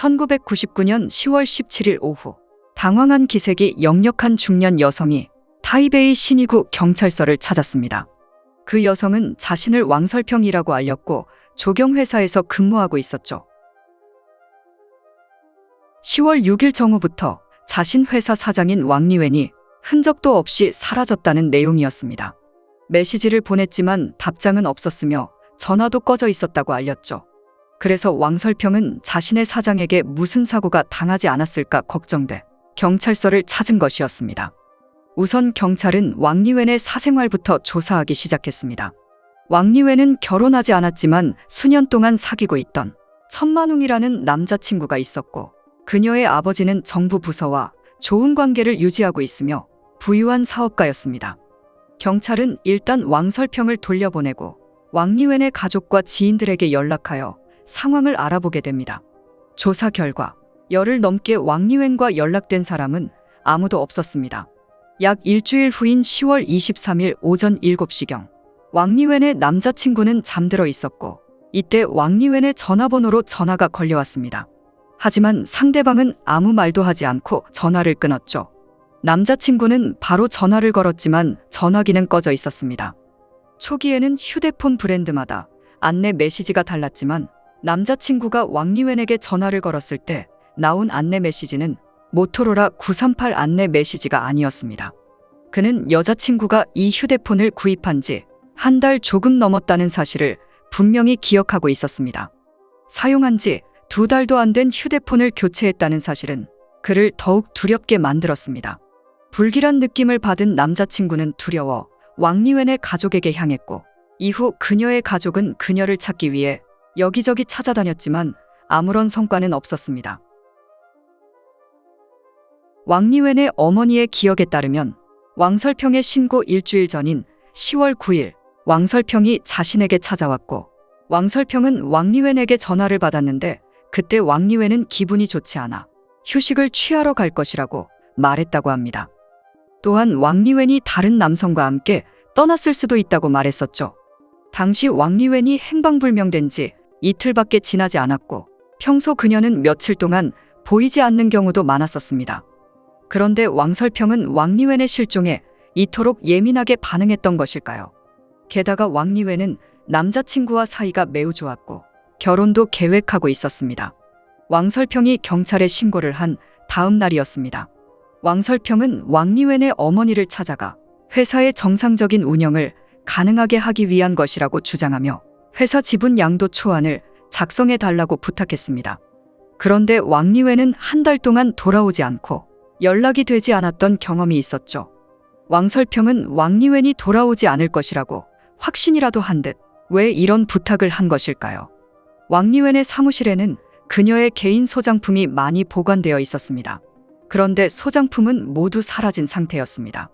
1999년 10월 17일 오후 당황한 기색이 역력한 중년 여성이 타이베이 신이구 경찰서를 찾았습니다. 그 여성은 자신을 왕설평이라고 알렸고 조경회사에서 근무하고 있었죠. 10월 6일 정오부터 자신 회사 사장인 왕리웬이 흔적도 없이 사라졌다는 내용이었습니다. 메시지를 보냈지만 답장은 없었으며 전화도 꺼져 있었다고 알렸죠. 그래서 왕설평은 자신의 사장에게 무슨 사고가 당하지 않았을까 걱정돼 경찰서를 찾은 것이었습니다. 우선 경찰은 왕리웬의 사생활부터 조사하기 시작했습니다. 왕리웬은 결혼하지 않았지만 수년 동안 사귀고 있던 천만웅이라는 남자친구가 있었고 그녀의 아버지는 정부 부서와 좋은 관계를 유지하고 있으며 부유한 사업가였습니다. 경찰은 일단 왕설평을 돌려보내고 왕리웬의 가족과 지인들에게 연락하여 상황을 알아보게 됩니다. 조사 결과 열흘 넘게 왕리웬과 연락된 사람은 아무도 없었습니다. 약 일주일 후인 10월 23일 오전 7시경 왕리웬의 남자친구는 잠들어 있었고 이때 왕리웬의 전화번호로 전화가 걸려왔습니다. 하지만 상대방은 아무 말도 하지 않고 전화를 끊었죠. 남자친구는 바로 전화를 걸었지만 전화기는 꺼져 있었습니다. 초기에는 휴대폰 브랜드마다 안내 메시지가 달랐지만 남자친구가 왕리웬에게 전화를 걸었을 때 나온 안내 메시지는 모토로라 938 안내 메시지가 아니었습니다. 그는 여자친구가 이 휴대폰을 구입한 지 한 달 조금 넘었다는 사실을 분명히 기억하고 있었습니다. 사용한 지 두 달도 안 된 휴대폰을 교체했다는 사실은 그를 더욱 두렵게 만들었습니다. 불길한 느낌을 받은 남자친구는 두려워 왕리웬의 가족에게 향했고 이후 그녀의 가족은 그녀를 찾기 위해 여기저기 찾아다녔지만 아무런 성과는 없었습니다. 왕리웬의 어머니의 기억에 따르면 왕설평의 신고 일주일 전인 10월 9일 왕설평이 자신에게 찾아왔고 왕설평은 왕리웬에게 전화를 받았는데 그때 왕리웬은 기분이 좋지 않아 휴식을 취하러 갈 것이라고 말했다고 합니다. 또한 왕리웬이 다른 남성과 함께 떠났을 수도 있다고 말했었죠. 당시 왕리웬이 행방불명된 지 이틀밖에 지나지 않았고 평소 그녀는 며칠 동안 보이지 않는 경우도 많았었습니다. 그런데 왕설평은 왕리웬의 실종에 이토록 예민하게 반응했던 것일까요? 게다가 왕리웬은 남자친구와 사이가 매우 좋았고 결혼도 계획하고 있었습니다. 왕설평이 경찰에 신고를 한 다음 날이었습니다. 왕설평은 왕리웬의 어머니를 찾아가 회사의 정상적인 운영을 가능하게 하기 위한 것이라고 주장하며 회사 지분 양도 초안을 작성해 달라고 부탁했습니다. 그런데 왕리웬은 한달 동안 돌아오지 않고 연락이 되지 않았던 경험이 있었죠. 왕설평은 왕리웬이 돌아오지 않을 것이라고 확신이라도 한 듯 왜 이런 부탁을 한 것일까요? 왕리웬의 사무실에는 그녀의 개인 소장품이 많이 보관되어 있었습니다. 그런데 소장품은 모두 사라진 상태였습니다.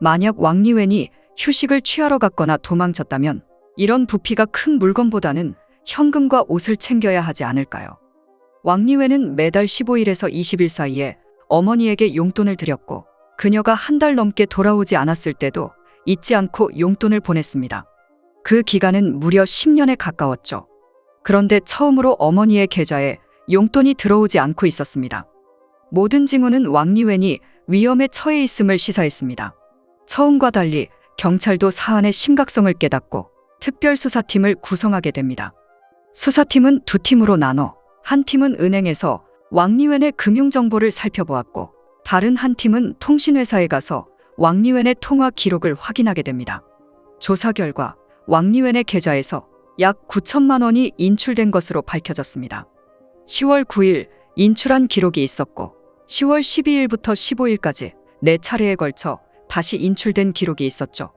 만약 왕리웬이 휴식을 취하러 갔거나 도망쳤다면 이런 부피가 큰 물건보다는 현금과 옷을 챙겨야 하지 않을까요? 왕리웬은 매달 15일에서 20일 사이에 어머니에게 용돈을 드렸고 그녀가 한 달 넘게 돌아오지 않았을 때도 잊지 않고 용돈을 보냈습니다. 그 기간은 무려 10년에 가까웠죠. 그런데 처음으로 어머니의 계좌에 용돈이 들어오지 않고 있었습니다. 모든 징후는 왕리웬이 위험에 처해 있음을 시사했습니다. 처음과 달리 경찰도 사안의 심각성을 깨닫고 특별수사팀을 구성하게 됩니다. 수사팀은 두 팀으로 나눠 한 팀은 은행에서 왕리웬의 금융정보를 살펴보았고 다른 한 팀은 통신회사에 가서 왕리웬의 통화 기록을 확인하게 됩니다. 조사 결과 왕리웬의 계좌에서 약 9천만 원이 인출된 것으로 밝혀졌습니다. 10월 9일 인출한 기록이 있었고 10월 12일부터 15일까지 네 차례에 걸쳐 다시 인출된 기록이 있었죠.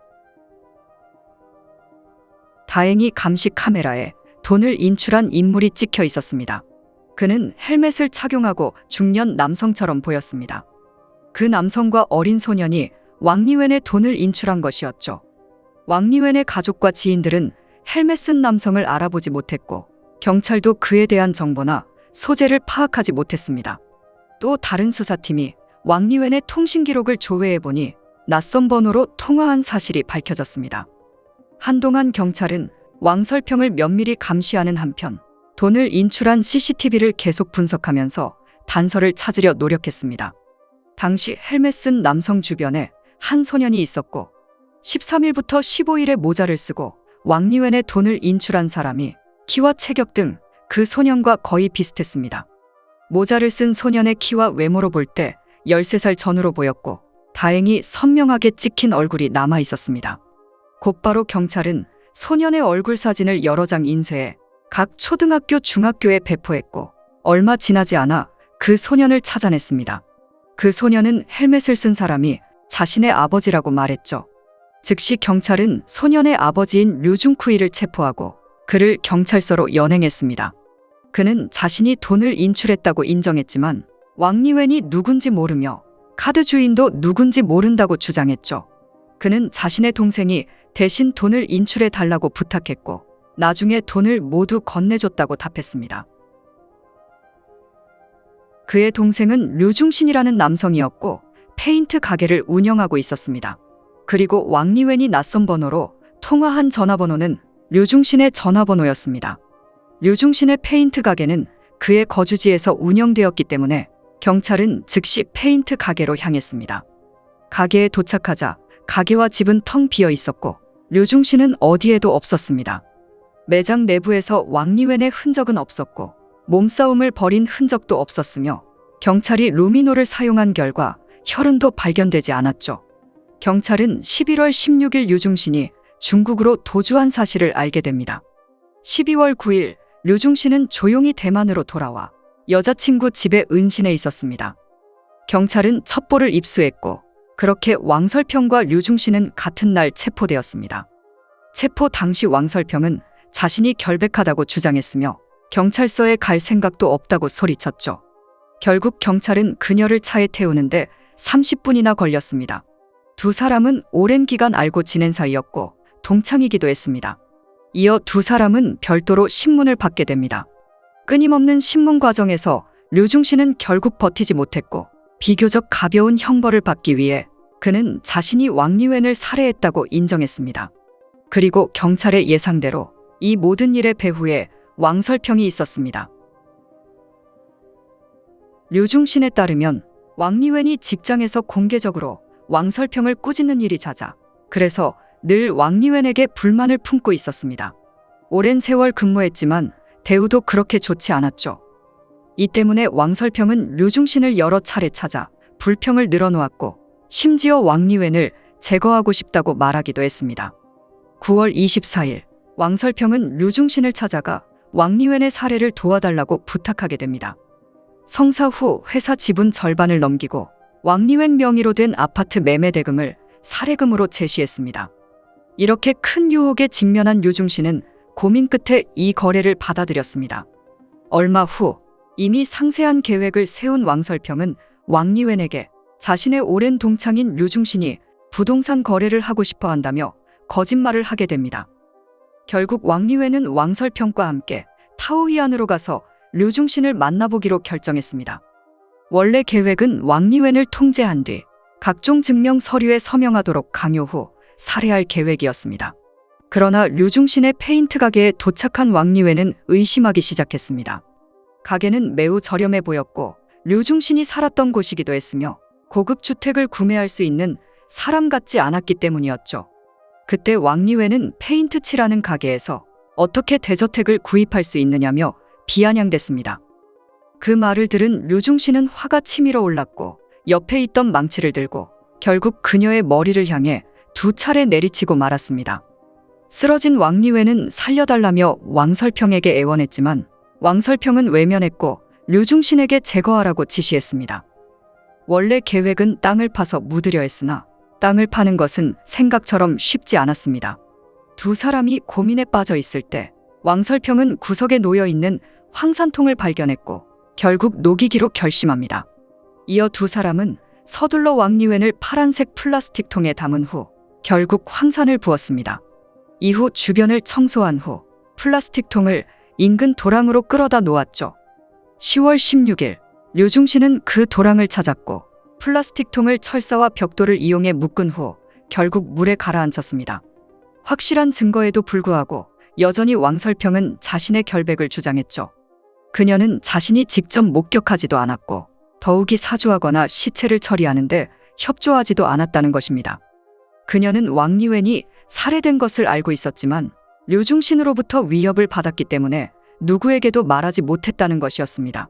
다행히 감시 카메라에 돈을 인출한 인물이 찍혀 있었습니다. 그는 헬멧을 착용하고 중년 남성처럼 보였습니다. 그 남성과 어린 소년이 왕리웬의 돈을 인출한 것이었죠. 왕리웬의 가족과 지인들은 헬멧 쓴 남성을 알아보지 못했고 경찰도 그에 대한 정보나 소재를 파악하지 못했습니다. 또 다른 수사팀이 왕리웬의 통신 기록을 조회해 보니 낯선 번호로 통화한 사실이 밝혀졌습니다. 한동안 경찰은 왕설평을 면밀히 감시하는 한편 돈을 인출한 CCTV를 계속 분석하면서 단서를 찾으려 노력했습니다. 당시 헬멧 쓴 남성 주변에 한 소년이 있었고 13일부터 15일에 모자를 쓰고 왕리웬의 돈을 인출한 사람이 키와 체격 등 그 소년과 거의 비슷했습니다. 모자를 쓴 소년의 키와 외모로 볼 때 13살 전후로 보였고 다행히 선명하게 찍힌 얼굴이 남아 있었습니다. 곧바로 경찰은 소년의 얼굴 사진을 여러 장 인쇄해 각 초등학교, 중학교에 배포했고 얼마 지나지 않아 그 소년을 찾아냈습니다. 그 소년은 헬멧을 쓴 사람이 자신의 아버지라고 말했죠. 즉시 경찰은 소년의 아버지인 류중쿠이를 체포하고 그를 경찰서로 연행했습니다. 그는 자신이 돈을 인출했다고 인정했지만 왕리웬이 누군지 모르며 카드 주인도 누군지 모른다고 주장했죠. 그는 자신의 동생이 대신 돈을 인출해 달라고 부탁했고 나중에 돈을 모두 건네줬다고 답했습니다. 그의 동생은 류중신이라는 남성이었고 페인트 가게를 운영하고 있었습니다. 그리고 왕리웬이 낯선 번호로 통화한 전화번호는 류중신의 전화번호였습니다. 류중신의 페인트 가게는 그의 거주지에서 운영되었기 때문에 경찰은 즉시 페인트 가게로 향했습니다. 가게에 도착하자 가게와 집은 텅 비어 있었고 류중신은 어디에도 없었습니다. 매장 내부에서 왕리웬의 흔적은 없었고 몸싸움을 벌인 흔적도 없었으며 경찰이 루미노를 사용한 결과 혈흔도 발견되지 않았죠. 경찰은 11월 16일 류중신이 중국으로 도주한 사실을 알게 됩니다. 12월 9일 류중신은 조용히 대만으로 돌아와 여자친구 집에 은신해 있었습니다. 경찰은 첩보를 입수했고 그렇게 왕설평과 류중신은 같은 날 체포되었습니다. 체포 당시 왕설평은 자신이 결백하다고 주장했으며 경찰서에 갈 생각도 없다고 소리쳤죠. 결국 경찰은 그녀를 차에 태우는데 30분이나 걸렸습니다. 두 사람은 오랜 기간 알고 지낸 사이였고 동창이기도 했습니다. 이어 두 사람은 별도로 신문을 받게 됩니다. 끊임없는 신문 과정에서 류중 씨는 결국 버티지 못했고 비교적 가벼운 형벌을 받기 위해 그는 자신이 왕리웬을 살해했다고 인정했습니다. 그리고 경찰의 예상대로 이 모든 일의 배후에 왕설평이 있었습니다. 류중신에 따르면 왕리웬이 직장에서 공개적으로 왕설평을 꾸짖는 일이 잦아 그래서 늘 왕리웬에게 불만을 품고 있었습니다. 오랜 세월 근무했지만 대우도 그렇게 좋지 않았죠. 이 때문에 왕설평은 류중신을 여러 차례 찾아 불평을 늘어놓았고 심지어 왕리웬을 제거하고 싶다고 말하기도 했습니다. 9월 24일 왕설평은 류중신을 찾아가 왕리웬의 사례를 도와달라고 부탁하게 됩니다. 성사 후 회사 지분 절반을 넘기고 왕리웬 명의로 된 아파트 매매 대금을 사례금으로 제시했습니다. 이렇게 큰 유혹에 직면한 류중신은 고민 끝에 이 거래를 받아들였습니다. 얼마 후 이미 상세한 계획을 세운 왕설평은 왕리웬에게 자신의 오랜 동창인 류중신이 부동산 거래를 하고 싶어 한다며 거짓말을 하게 됩니다. 결국 왕리웬은 왕설평과 함께 타오휘안으로 가서 류중신을 만나보기로 결정했습니다. 원래 계획은 왕리웬을 통제한 뒤 각종 증명 서류에 서명하도록 강요 후 살해할 계획이었습니다. 그러나 류중신의 페인트 가게에 도착한 왕리웬은 의심하기 시작했습니다. 가게는 매우 저렴해 보였고 류중신이 살았던 곳이기도 했으며 고급 주택을 구매할 수 있는 사람 같지 않았기 때문이었죠. 그때 왕리웬은 페인트 칠하는 가게에서 어떻게 대저택을 구입할 수 있느냐며 비아냥댔습니다. 그 말을 들은 류중신은 화가 치밀어 올랐고 옆에 있던 망치를 들고 결국 그녀의 머리를 향해 두 차례 내리치고 말았습니다. 쓰러진 왕리회는 살려달라며 왕설평에게 애원했지만 왕설평은 외면했고 류중신에게 제거하라고 지시했습니다. 원래 계획은 땅을 파서 묻으려 했으나 땅을 파는 것은 생각처럼 쉽지 않았습니다. 두 사람이 고민에 빠져 있을 때 왕설평은 구석에 놓여 있는 황산통을 발견했고 결국 녹이기로 결심합니다. 이어 두 사람은 서둘러 왕리웬을 파란색 플라스틱 통에 담은 후 결국 황산을 부었습니다. 이후 주변을 청소한 후 플라스틱 통을 인근 도랑으로 끌어다 놓았죠. 10월 16일 류중신은 그 도랑을 찾았고 플라스틱 통을 철사와 벽돌을 이용해 묶은 후 결국 물에 가라앉혔습니다. 확실한 증거에도 불구하고 여전히 왕설평은 자신의 결백을 주장했죠. 그녀는 자신이 직접 목격하지도 않았고 더욱이 사주하거나 시체를 처리하는데 협조하지도 않았다는 것입니다. 그녀는 왕리웬이 살해된 것을 알고 있었지만 류중신으로부터 위협을 받았기 때문에 누구에게도 말하지 못했다는 것이었습니다.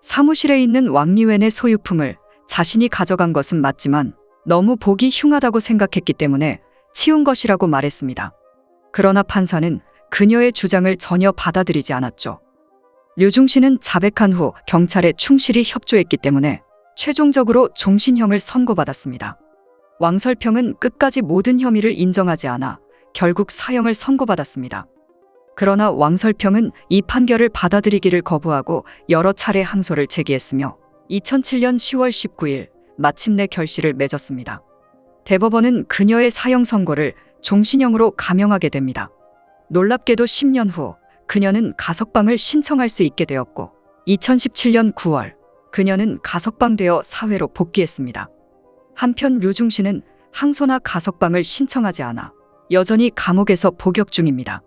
사무실에 있는 왕리웬의 소유품을 자신이 가져간 것은 맞지만 너무 보기 흉하다고 생각했기 때문에 치운 것이라고 말했습니다. 그러나 판사는 그녀의 주장을 전혀 받아들이지 않았죠. 류중신은 자백한 후 경찰에 충실히 협조했기 때문에 최종적으로 종신형을 선고받았습니다. 왕설평은 끝까지 모든 혐의를 인정하지 않아 결국 사형을 선고받았습니다. 그러나 왕설평은 이 판결을 받아들이기를 거부하고 여러 차례 항소를 제기했으며 2007년 10월 19일 마침내 결실을 맺었습니다. 대법원은 그녀의 사형 선고를 종신형으로 감형하게 됩니다. 놀랍게도 10년 후 그녀는 가석방을 신청할 수 있게 되었고 2017년 9월 그녀는 가석방되어 사회로 복귀했습니다. 한편 류중 씨는 항소나 가석방을 신청하지 않아 여전히 감옥에서 복역 중입니다.